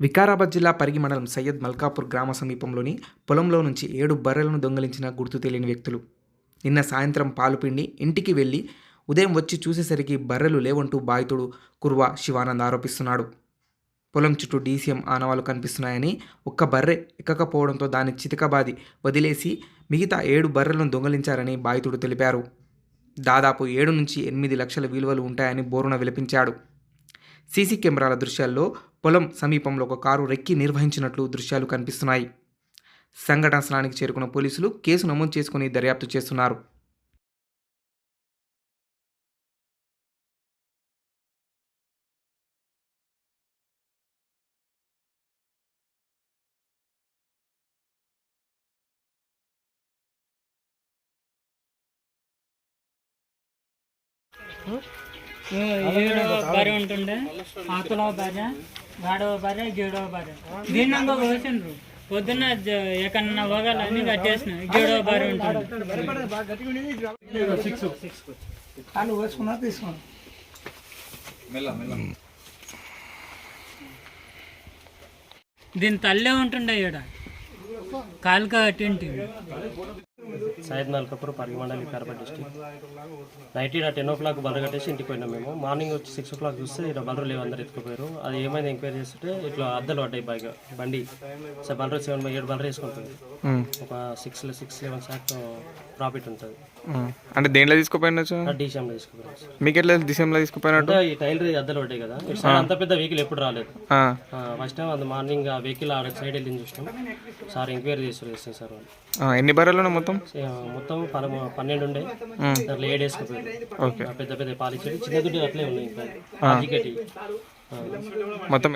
వికారాబాద్ జిల్లా పరిగి మండలం సయ్యద్ మల్కాపూర్ గ్రామ సమీపంలోని పొలంలో నుంచి ఏడు బర్రెలను దొంగిలించిన గుర్తు తెలియని వ్యక్తులు. నిన్న సాయంత్రం పాలు పిండి ఇంటికి వెళ్ళి ఉదయం వచ్చి చూసేసరికి బర్రెలు లేవంటూ బాధితుడు కుర్వా శివానంద్ ఆరోపిస్తున్నాడు. పొలం చుట్టూ డీసీఎం ఆనవాలు కనిపిస్తున్నాయని ఒక్క బర్రె ఎక్కకపోవడంతో దాన్ని చితకబాది వదిలేసి మిగతా ఏడు బర్రెలను దొంగలించారని బాధితుడు తెలిపారు. దాదాపు ఏడు నుంచి ఎనిమిది లక్షల విలువలు ఉంటాయని బోరున విలపించాడు. సీసీ కెమెరాల దృశ్యాల్లో పొలం సమీపంలో ఒక కారు రెక్కి నిర్వహించినట్లు దృశ్యాలు కనిపిస్తున్నాయి. సంఘటన స్థలానికి చేరుకున్న పోలీసులు కేసు నమోదు చేసుకుని దర్యాప్తు చేస్తున్నారు. ఏడో భార్య ఉంటుండే. ఆకులో భార్య. గాడవ భార్య గేడవ భార్య దీన్ని ఇంకొక వచ్చిండ్రు పొద్దున్న ఎక్కడన్నా పోగాలని కట్టేసిన గేడవ భార్య ఉంటుంది కాళ్ళు వేసుకున్నా తీసుకున్నా. దీని తల్లే ఉంటుండే ఈడ. కాలుక కట్టింటి సైద్ మల్కపూర్ పరిగి మండలి వికారాబాద్ డిస్టిక్. నైట్ ఇక్కడ టెన్ ఓ క్లాక్ బర్ర కట్టేసి ఇంటికి పోయినాం మేము. మార్నింగ్ వచ్చి సిక్స్ ఓ క్లాక్ చూస్తే ఇక్కడ బర్రెలు లేవు అందరు ఎత్తుకుపోయారు. అది ఏమైంది ఎంక్వైరీ చేస్తుంటే ఇట్లా అద్దలు పడ్డాయి బాగా బండి. సో బర్రె సెవెన్ ఏడు బర్రె వేసుకుంటుంది. ఒక సిక్స్ సిక్స్ లెవెన్ శాక్ ప్రాఫిట్ ఉంటుంది. అంటే దేంట్లో తీసుకుపోయినచ్చు డీసీఎంలో తీసుకుపోయారు సార్. మీకు ఎట్లా డిసెంబర్లో తీసుకుపోయినట్టు? ఈ టైల్ అద్దలు పడ్డాయి కదా. సైడ్ అంత పెద్ద వెహికల్ ఎప్పుడు రాలేదు. ఫస్ట్ టైం అది మార్నింగ్ ఆ వెహికల్ ఆడ సైడ్ వెళ్ళి చూసినాం. సార్ ఎంక్వైరీ చేస్తారు చేస్తాం సార్ ఎన్ని బర్రెలు మొత్తం? మొత్తం పదమూ పన్నెండు ఉండే దాంట్లో ఏడు ఓకే. పెద్ద పెద్ద పాలిచ్చేది చిన్న దుడ్డు అట్లే ఉన్నాయి ఇంకా. మొత్తం